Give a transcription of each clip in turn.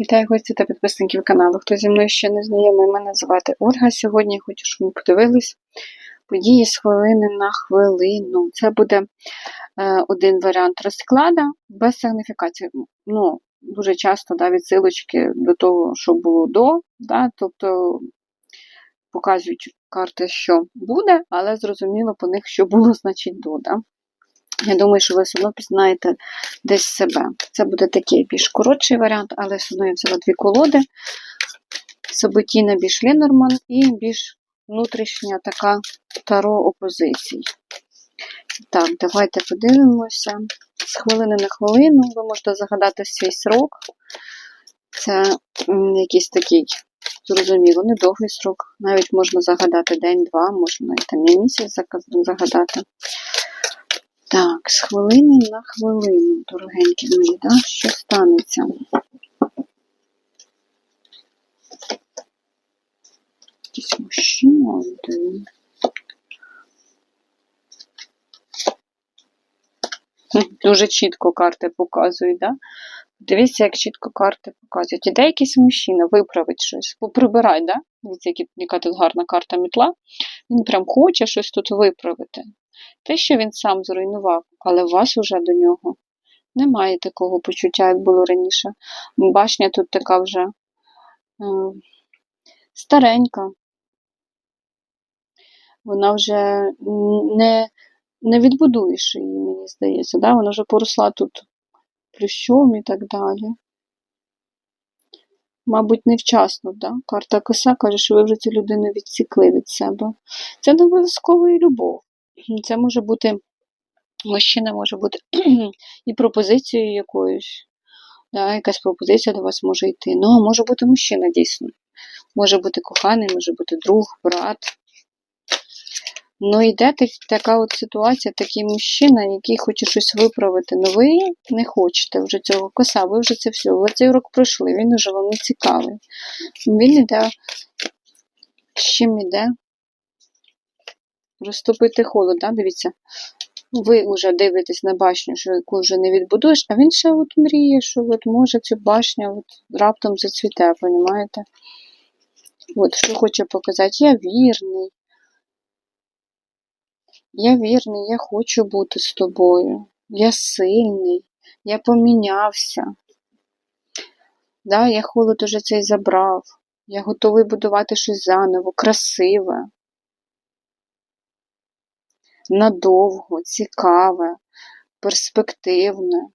Вітаю гості та підписників каналу. Хто зі мною ще не знайомий, мене звати Ольга. Сьогодні хочу, щоб ви подивились події з хвилини на хвилину. Це буде е, один варіант розклада без сигніфікації. Ну, Дуже часто да, відсилочки до того, що було до, да, тобто показують карти, що буде, але зрозуміло по них, що було, значить до. Да. Я думаю, що ви все одно пізнаєте десь себе. Це буде такий більш коротший варіант, але все одно я взяла дві колоди. Саботіна більш Ленорман і більш внутрішня така таро опозицій. Так, давайте подивимося. З хвилини на хвилину ви можете загадати свій срок. Це якийсь такий, зрозуміло, недовгий срок. Навіть можна загадати день-два, можна і там і місяць загадати. Так, з хвилини на хвилину, дорогенькі мої, да? що станеться? Якийсь мужчина один. Дуже чітко карти показують, да? Дивіться, як чітко карти показують. Іде якийсь мужчина, виправить щось, поприбирай, да? Дивіться, яка тут гарна карта мітла. Він прям хоче щось тут виправити. Те, що він сам зруйнував, але вас уже до нього немає такого почуття, як було раніше. Башня тут така вже е, старенька. Вона вже не не відбудуєш її, мені здається. Да? Вона вже поросла тут плющом і так далі. Мабуть, невчасно, да? карта коса каже, що ви вже цю людину відсікли від себе. Це не обов'язково і любов. Це може бути, мужчина може бути і пропозицією якоюсь. Да, Якась пропозиція до вас може йти. Ну, а може бути мужчина дійсно. Може бути коханий, може бути друг, брат. Ну, йде така от ситуація, такий мужчина, який хоче щось виправити. Ну ви не хочете вже цього коса, ви вже це все, ви цей урок пройшли, він уже вам не цікавий. Він йде, з чим йде? Розтопити холод, да? дивіться, ви вже дивитесь на башню, що яку вже не відбудуєш, а він ще от мріє, що от може цю башню от раптом зацвіте, розумієте? От, що хоче показати, я вірний. Я вірний, я хочу бути з тобою. Я сильний, я помінявся. Да, Я холод уже цей забрав. Я готовий будувати щось заново, красиве надовго, цікаве, перспективне.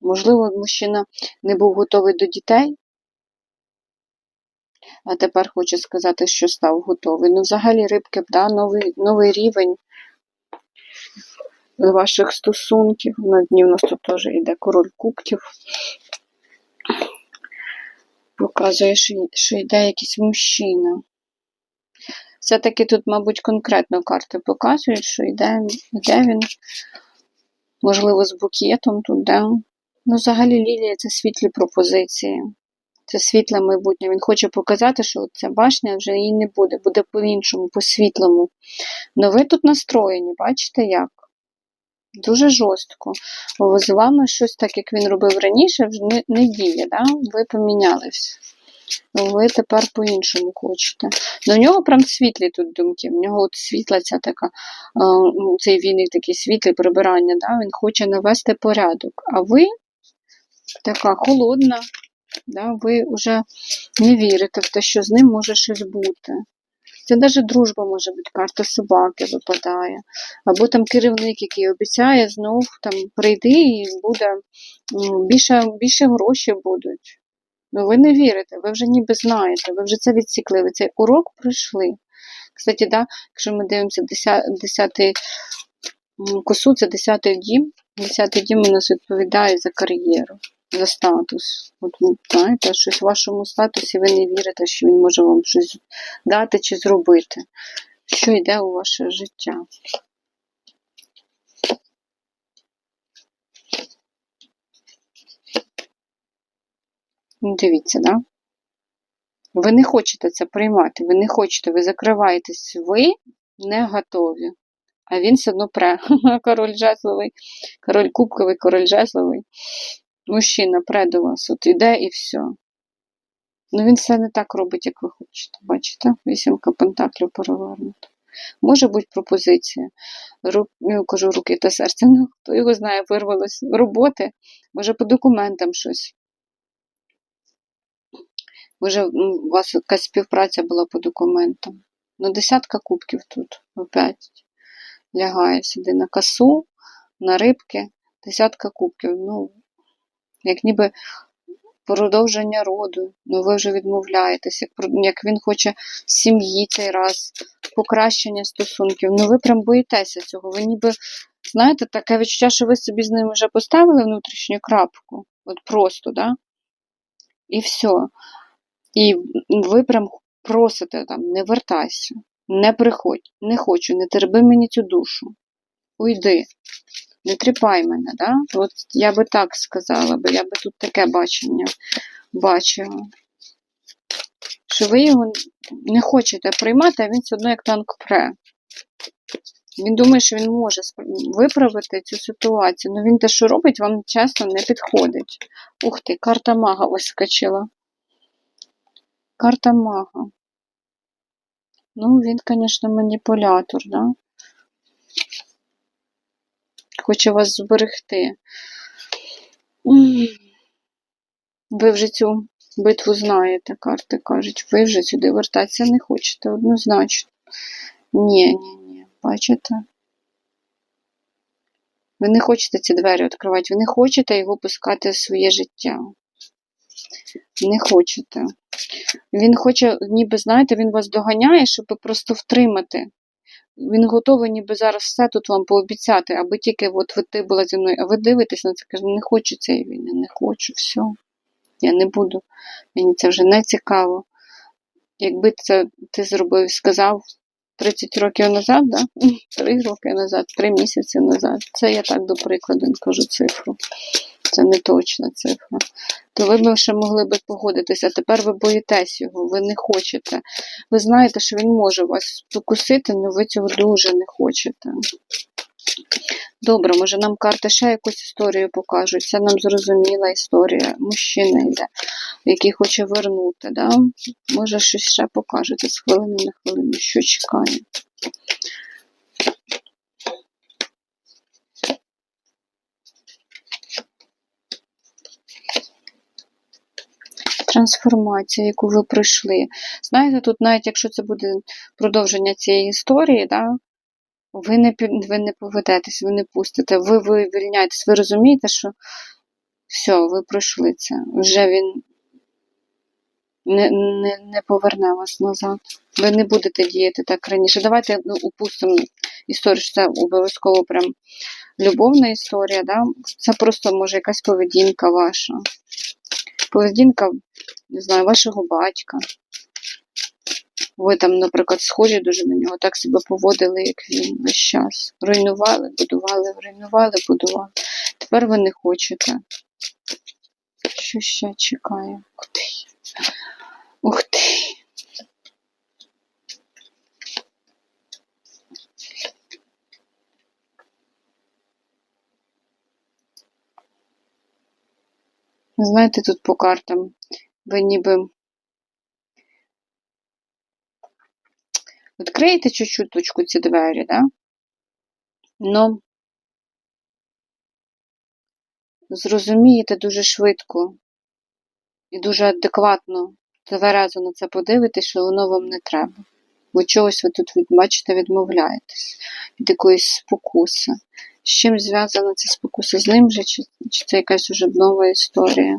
Можливо, мужчина не був готовий до дітей, а тепер хоче сказати, що став готовий. Ну, взагалі, рибки, да, новий, новий рівень ваших стосунків. На дні в нас тут теж йде король кубків. Показує, що йде якийсь мужчина. Все-таки тут, мабуть, конкретно карти показують, що йде, йде він, можливо, з букетом тут, де. Ну, взагалі, Лілія це світлі пропозиції. Це світле майбутнє. Він хоче показати, що ця башня вже її не буде, буде по-іншому, по-світлому. Ну ви тут настроєні, бачите як? Дуже жорстко. Бо з вами щось так, як він робив раніше, вже не, не діє, да? ви помінялись ви тепер по-іншому хочете. Ну, в нього прям світлі тут думки. В нього от світла ця така, ну, цей війник такий світлий прибирання, да? він хоче навести порядок. А ви така холодна, да? ви вже не вірите в те, що з ним може щось бути. Це навіть дружба може бути, карта собаки випадає. Або там керівник, який обіцяє, знов там прийди і буде більше більше гроші будуть. Ну, ви не вірите, ви вже ніби знаєте, ви вже це відсікли, ви цей урок пройшли. Кстати, да, якщо ми дивимося 10 косу, це 10 дім. 10 дім у нас відповідає за кар'єру, за статус. От, знаєте, щось в вашому статусі ви не вірите, що він може вам щось дати чи зробити. Що йде у ваше життя? Дивіться, да? Ви не хочете це приймати, ви не хочете, ви закриваєтесь, ви не готові. А він все одно пре. Король жезловий, король кубковий, король жезловий. мужчина пре до вас, от іде і все. Ну він все не так робить, як ви хочете. Бачите? Вісімка пентаклів перевернута. Може бути пропозиція. Ру... Ну, кажу, руки та серце. Ну, хто його знає, вирвалось роботи, може по документам щось. Може, у вас якась співпраця була по документам. Ну, десятка кубків тут опять лягає сюди на касу, на рибки, десятка кубків. Ну, як ніби продовження роду. Ну, ви вже відмовляєтесь, як, як він хоче сім'ї цей раз, покращення стосунків. Ну, ви прям боїтеся цього. Ви ніби, знаєте, таке відчуття, що ви собі з ним вже поставили внутрішню крапку. От просто, да? І все. І ви прям просите там, не вертайся, не приходь, не хочу, не терби мені цю душу. Уйди, не тріпай мене, да? От я би так сказала, бо я би тут таке бачення бачила. Що ви його не хочете приймати, а він все одно як танк пре. Він думає, що він може виправити цю ситуацію. Ну він те, що робить, вам часто не підходить. Ух ти, карта мага ось скочила. Карта мага. Ну, він, звісно, маніпулятор, да? Хоче вас зберегти. Ви вже цю битву знаєте, карти кажуть. Ви вже сюди вертатися не хочете, однозначно. Ні, ні, ні. Бачите? Ви не хочете ці двері відкривати, ви не хочете його пускати в своє життя. Не хочете. Він хоче, ніби, знаєте, він вас доганяє, щоб просто втримати. Він готовий ніби зараз все тут вам пообіцяти, аби тільки от ви ти була зі мною, а ви дивитесь на це, каже, не хочу цієї війни, не хочу, все. Я не буду. Мені це вже не цікаво. Якби це ти зробив, сказав 30 років назад, да? 3 роки назад, 3 місяці назад. Це я так до прикладу кажу цифру. Це не точна цифра. То ви б ще могли би погодитися, а тепер ви боїтесь його, ви не хочете. Ви знаєте, що він може вас спокусити, але ви цього дуже не хочете. Добре, може нам карти ще якусь історію покажуть. Це нам зрозуміла історія. Мужчина йде, який хоче вернути. Да? Може, щось ще покажете з хвилини на хвилину, що чекає. Трансформація, яку ви пройшли. Знаєте, тут навіть якщо це буде продовження цієї історії, да, ви не, ви не поведетесь, ви не пустите, ви вивільняєтесь, ви розумієте, що все, ви пройшли це. Вже він не, не, не поверне вас назад. Ви не будете діяти так раніше. Давайте ну, упустимо історію, що це обов'язково прям любовна історія, да? це просто може якась поведінка ваша. Поведінка, не знаю, вашого батька. Ви там, наприклад, схожі дуже на нього, так себе поводили, як він весь час. Руйнували, будували, руйнували, будували. Тепер ви не хочете. Що ще чекає? Ух ти. Ух ти. Знаєте, тут по картам ви ніби відкриєте чуть-чуть ці двері, да? Но зрозумієте дуже швидко і дуже адекватно, тверезо на це подивитесь, що воно вам не треба. Бо чогось ви тут від, бачите, відмовляєтесь від якоїсь спокуси. З чим зв'язана ця спокуса? З ним же, чи, чи це якась уже нова історія?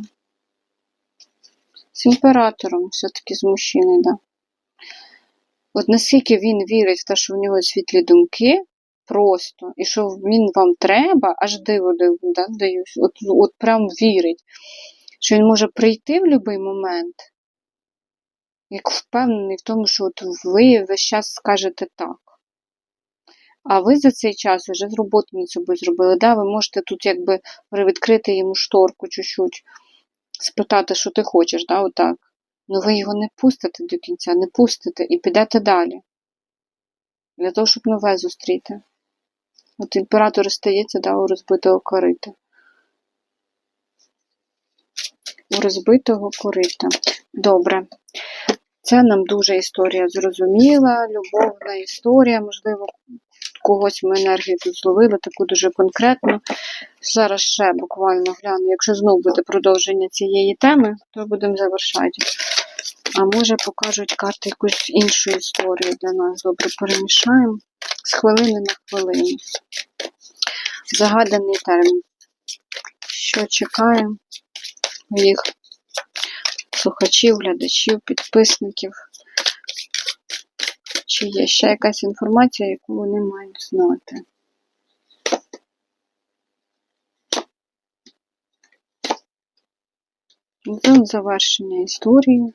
З імператором, все-таки з мужчиною, да. От наскільки він вірить в те, що в нього світлі думки, просто, і що він вам треба, аж диво див, да, даюсь, от, от прям вірить, що він може прийти в будь-який момент, як впевнений в тому, що от ви весь час скажете так. А ви за цей час вже з роботи над собою зробили. Да? Ви можете тут якби відкрити йому шторку чуть-чуть, спитати, що ти хочеш, да? отак. Ну ви його не пустите до кінця, не пустите і підете далі. Для того, щоб нове зустріти. От імператор стається да, у розбитого корита. у розбитого корита. Добре. Це нам дуже історія зрозуміла, любовна історія, можливо, когось ми енергію тут зловили, таку дуже конкретну. Зараз ще буквально гляну. Якщо знову буде продовження цієї теми, то будемо завершати. А може покажуть карти якусь іншу історію для нас. Добре, перемішаємо з хвилини на хвилину. Загаданий термін. Що чекає моїх слухачів, глядачів, підписників? Чи є ще якась інформація, яку вони мають знати? Тут завершення історії.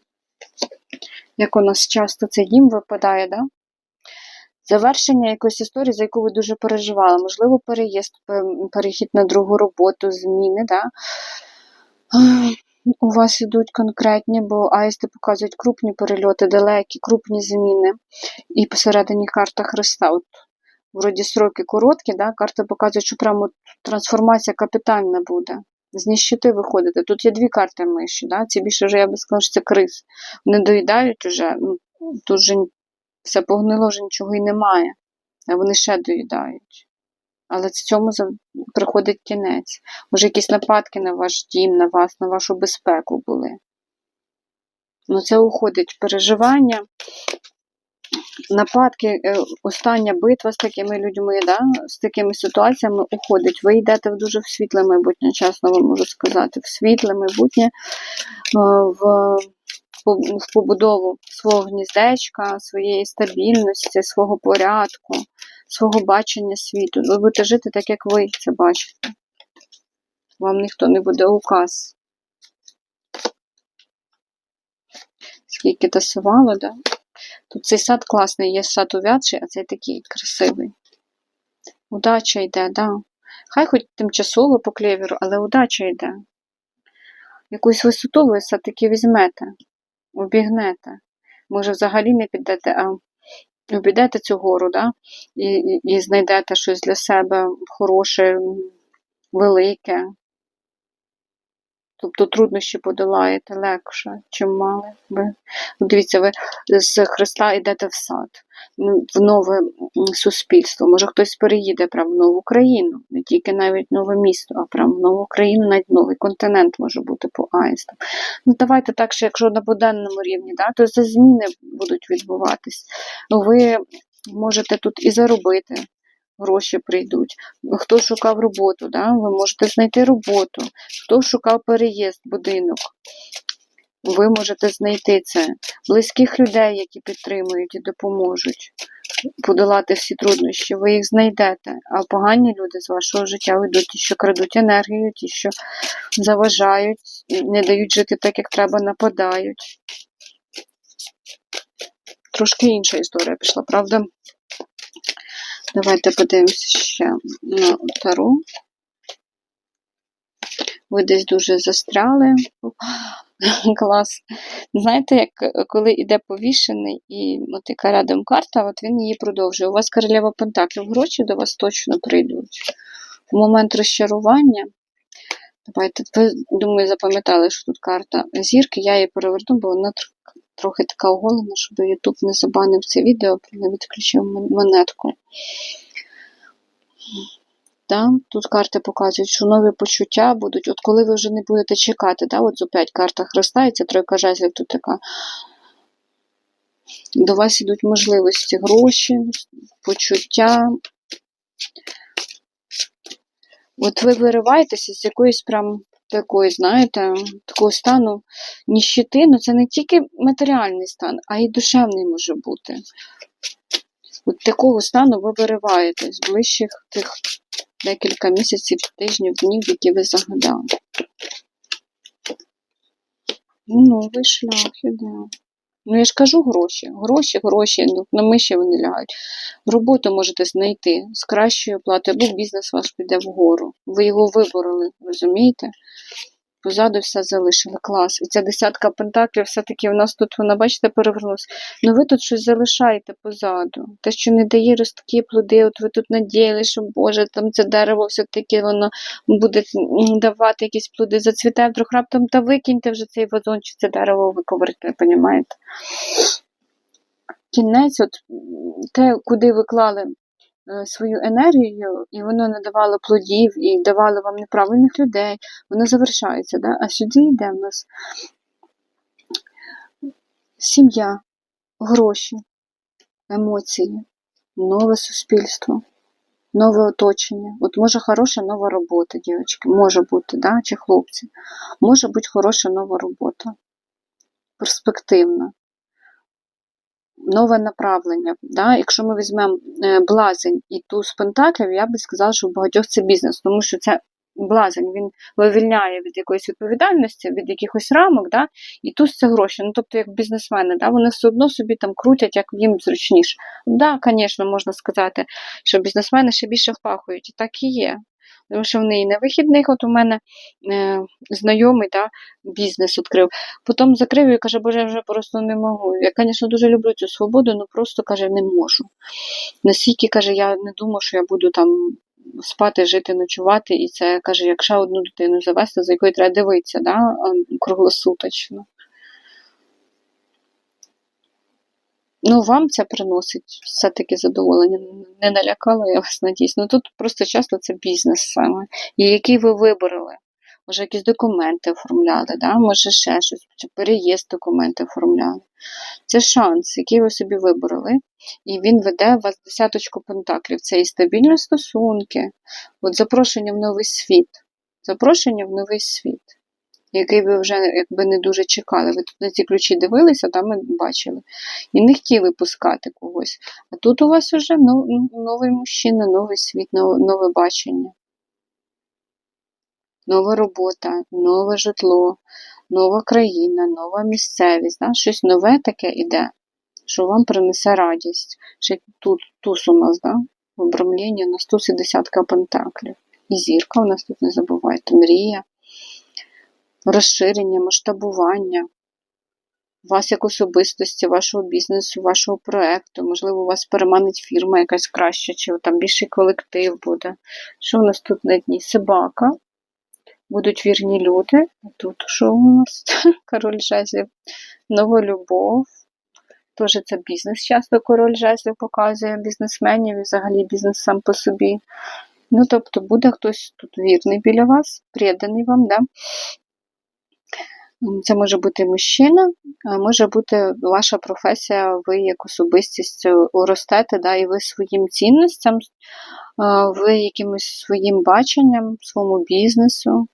Як у нас часто це їм випадає, да? Завершення якоїсь історії, за яку ви дуже переживали. Можливо, переїзд, перехід на другу роботу, зміни, да? У вас ідуть конкретні, бо аїсти показують крупні перельоти, далекі, крупні зміни. І посередині карта Христа. От, вроді сроки короткі, да? карта показує, що прямо трансформація капітальна буде. З ніщити виходите. Тут є дві карти миші, да? це більше вже, я би сказала, що це криз. Вони доїдають уже, ну, тут же все погнило, вже нічого і немає. Вони ще доїдають. Але цьому приходить кінець. Може, якісь нападки на ваш дім, на вас, на вашу безпеку були. Ну, це уходить переживання, нападки, е, остання битва з такими людьми, да? з такими ситуаціями уходить. Ви йдете в дуже в світле майбутнє, чесно вам можу сказати, в світле майбутнє, е, в, в побудову свого гніздечка, своєї стабільності, свого порядку, свого бачення світу. Ви будете жити так, як ви це бачите. Вам ніхто не буде указ. Скільки тасувало, да? Тут цей сад класний, є сад увядший, а цей такий красивий. Удача йде, да. Хай хоч тимчасово по клеверу, але удача йде. Якусь висоту ви все-таки візьмете, обігнете. Може, взагалі не підете, а обійдете цю гору, да? і, і, і знайдете щось для себе хороше, велике. Тобто труднощі подолаєте легше, чим мали би. Ну, Дивіться, ви з Христа йдете в сад, ну, в нове суспільство. Може, хтось переїде прямо в нову країну, не тільки навіть нове місто, а прямо в нову країну, навіть новий континент може бути по аїстам. Ну, давайте так, що якщо на буденному рівні, да, то за зміни будуть відбуватись. Ну, ви можете тут і заробити. Гроші прийдуть. Хто шукав роботу, да? ви можете знайти роботу. Хто шукав переїзд, будинок, ви можете знайти це. Близьких людей, які підтримують і допоможуть подолати всі труднощі, ви їх знайдете. А погані люди з вашого життя уйдуть ті, що крадуть енергію, ті, що заважають, не дають жити так, як треба, нападають. Трошки інша історія пішла, правда? Давайте подивимося ще на Таро. Ви десь дуже застряли. Клас. Знаєте, як коли йде повішений, і от яка рядом карта, от він її продовжує. У вас королева Пентаклів, гроші до вас точно прийдуть. В момент розчарування. Давайте, ви, думаю, запам'ятали, що тут карта зірки, я її переверну, бо вона трохи така оголена, щоб YouTube не забанив це відео, не відключив монетку. Да? Тут карти показують, що нові почуття будуть. От коли ви вже не будете чекати, да? от з опять карта ця тройка жезлів тут така. До вас йдуть можливості, гроші, почуття. От ви вириваєтеся з якоїсь прям такої, знаєте, такого стану ніщити, ну це не тільки матеріальний стан, а й душевний може бути. От такого стану ви вириваєтесь ближчих тих декілька місяців, тижнів, днів, які ви загадали. Ну, Новий шлях іде. Ну, я ж кажу гроші. Гроші, гроші, ну, на миші вони лягають. Роботу можете знайти з кращою платою, або бізнес ваш піде вгору. Ви його вибороли, розумієте? Позаду все залишили. Клас. І ця десятка пентаклів все-таки в нас тут, вона, бачите, перевернулася. Ну ви тут щось залишаєте позаду. Те, що не дає ростки, плоди, от ви тут надіяли, що Боже, там це дерево все-таки воно буде давати якісь плоди, зацвіте вдруг раптом, та викиньте вже цей вазон, чи це дерево виковирте, понімаєте? Кінець, от те, куди ви клали свою енергію, і воно не давало плодів, і давало вам неправильних людей, воно завершається. Да? А сюди йде в нас сім'я, гроші, емоції, нове суспільство, нове оточення. От може хороша нова робота, дівчатки, може бути, да? чи хлопці. Може бути хороша нова робота, перспективна. Нове направлення. Да? Якщо ми візьмемо е, блазень і туз пентаклів, я би сказала, що у багатьох це бізнес, тому що це блазень, він вивільняє від якоїсь відповідальності, від якихось рамок, да? і туз це гроші. Ну, тобто, як бізнесмени, да? вони все одно собі там крутять, як їм зручніше. Да, звісно, можна сказати, що бізнесмени ще більше впахують, і так і є. Тому що в неї на вихідних, от у мене е, знайомий да, бізнес відкрив. Потім закрив і каже, боже, я вже просто не можу. Я, звісно, дуже люблю цю свободу, але просто каже, не можу. Настільки каже, я не думаю, що я буду там спати, жити, ночувати, і це каже, якщо одну дитину завести, за якою треба дивитися, да, круглосуточно. Ну, вам це приносить все-таки задоволення. Не налякала я вас, надіюсь. Ну тут просто часто це бізнес саме. І який ви вибрали. Може, якісь документи оформляли, да? може ще щось, чи переїзд документи оформляли. Це шанс, який ви собі вибрали, і він веде вас десяточку пентаклів. Це і стабільні стосунки, от запрошення в новий світ. Запрошення в новий світ, який ви вже якби не дуже чекали. Ви тут на ці ключі дивилися, там ми бачили. І не хотіли пускати когось. А тут у вас вже ну, новий мужчина, новий світ, нове бачення нова робота, нове житло, нова країна, нова місцевість. Да? Щось нове таке іде, що вам принесе радість. Ще тут туз у нас, да? в обрамлінні у нас туз і десятка пентаклів. І зірка у нас тут не забувайте, мрія, розширення, масштабування. Вас як особистості, вашого бізнесу, вашого проекту, можливо, у вас переманить фірма якась краща, чи там більший колектив буде. Що у нас тут на дні? Собака, будуть вірні люди. Тут що у нас? Король жезлів, нова любов. Теж це бізнес часто король жезлів показує бізнесменів і взагалі бізнес сам по собі. Ну, тобто буде хтось тут вірний біля вас, преданий вам, да? Це може бути мужчина, може бути ваша професія, ви як особистість ростете, да, і ви своїм цінностям, ви якимось своїм баченням, своєму бізнесу,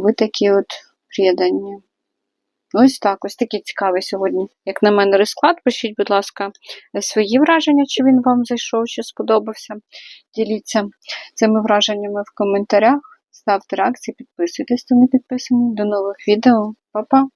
ви такі от приєднані. Ось так, ось такий цікавий сьогодні. Як на мене, розклад, пишіть, будь ласка, свої враження, чи він вам зайшов, чи сподобався. Діліться цими враженнями в коментарях, ставте реакції, підписуйтесь, хто не підписані. До нових відео. Па-па!